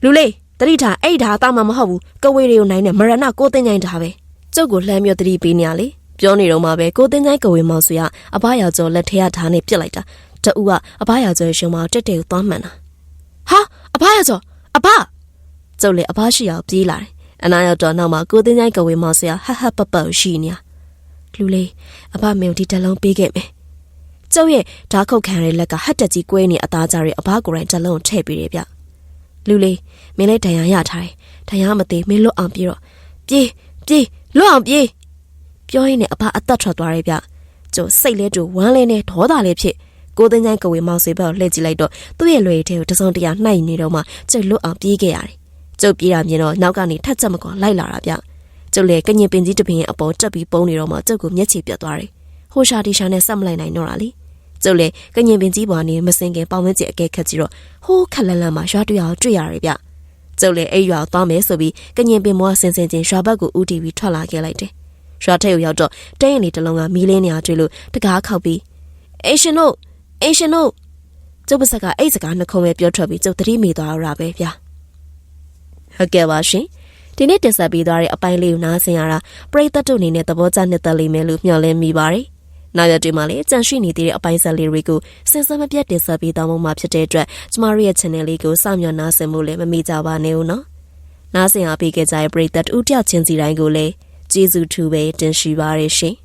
လူလေး တတိထားအဲ့ဓာတောက်မှမဟုတ်ဘူးကဝေးတွေကိုနိုင်တဲ့မရဏကိုသိငိုင်းဓာပဲကျုပ်ကိုလှမ်းပြီးတတိပေးနေရလေပြောနေတော့မှပဲကိုသိငိုင်းကဝေးမောင်ဆွေကအဘရကျော်လက်ထဲကဓာနဲ့ပြစ်လိုက်တာတူကအဘရကျော်ရှင်မတက်တယ်ကိုသွားမှန်တာဟာအဘရကျော်အဘကျုပ်လည်းအဘရှိအောင်ပြေးလာတယ်။အနာရောက်တော့နောက်မှာကိုသိန်းချိုင်းကဝေမောင်ဆရာဟဟပပရှိနေ။လူလေးအဘမင်းဒီတလုံးပေးခဲ့မယ်။ကျုပ်ရဲ့ဓာခုတ်ခံရတဲ့လက်ကဟတ်တက်ကြီးကွဲနေအသားကြားရဲ့အဘကိုယ်တိုင်တလုံးထည့်ပေးတယ်ဗျ။ လူလေးမင်းလည်းဒဏ်ရာရထားတယ်။ဒဏ်ရာမသေးမင်းလွတ်အောင်ပြေးတော့ပြေးပြေးလွတ်အောင်ပြေးပြောရင်းနဲ့အဘအသက်ထွက်သွားတယ်ဗျ။ကျုပ်စိတ်လဲတူဝမ်းလဲနဲ့ဒေါသလည်းဖြစ်ကိုသိန်းချိုင်းကဝေမောင်ဆွေဘက်ကိုလှည့်ကြည့်လိုက်တော့သူ့ရဲ့လွယ်ထဲကိုတစုံတရာနှိုက်နေတော့မှကျုပ်လွတ်အောင်ပြေးခဲ့ရတယ်ကျုပ်ပြေးတာမြင်တော့နောက်ကနေထက်ချက်မကွာလိုက်လာတာဗျကျုပ်လည်းကညင်ပင်ကြီးတစ်ပင်ရဲ့အပေါ်တက်ပြီးပုံနေတော့မှကျုပ်ကိုမျက်ခြေပြတ်သွားတယ်ဟိုရှာဒီရှာနဲ့ဆက်မလိုက်နိုင်တော့တာလေ ကျုပ်လည်းကညင်ပင်ကြီးပေါ်ကနေမစင်ခင်ပေါင်ဝင်းကျအကဲခတ်ကြည့်တော့ဟိုးခက်လန်းလန်းမှာရွာတွေ့အောင်တွေ့ရတယ်ဗျကျုပ်လည်းအဲ့ရွာကိုသွားမယ်ဆိုပြီးကညင်ပင်မောဆင်ဆင်ချင်းရွာဘက်ကိုဦးတည်ပြီးထွက်လာခဲ့လိုက်တယ်ရွာထက်ကိုရောက်တော့တဲရင်လေးတစ်လုံးကမီးလင်းနေအောင်တွေ့လို့တကားခောက်ပြီးအေရှင်တို့အေရှင်တို့ကျုပ်ပါစကအဲ့စကားနှခုံးပဲပြောထွက်ပြီးကျုပ်သတိမိသွားတော့တာပဲဗျာဟုတ်ကဲ့ပါရှင်ဒီနေ့တင်ဆက်ပေးသွားတဲ့အပိုင်းလေးကိုနားဆင်ရတာပရိသတ်တို့အနေနဲ့သဘောကျနှစ်သက်လိမ့်မယ်လို့မျှော်လင့်မိပါတယ် နောက်ရက်တွေမှာလည်းကြန့်ရှိနေသေးတဲ့အပိုင်းဆက်လေးတွေကိုစင်စမပြတ်တင်ဆက်ပေးသွားမှာဖြစ်တဲ့အတွက်ကျမတို့ရဲ့ channel လေးကိုစောင့်မျှော်နားဆင်မှုလည်းမမေ့ကြပါနဲ့ဦးနော်နားဆင်အားပေးခဲ့ကြတဲ့ပရိသတ်ဦးတယောက်ချင်းစီတိုင်းကိုလည်းကျေးဇူးထူးပဲတင်ရှိပါရရှင်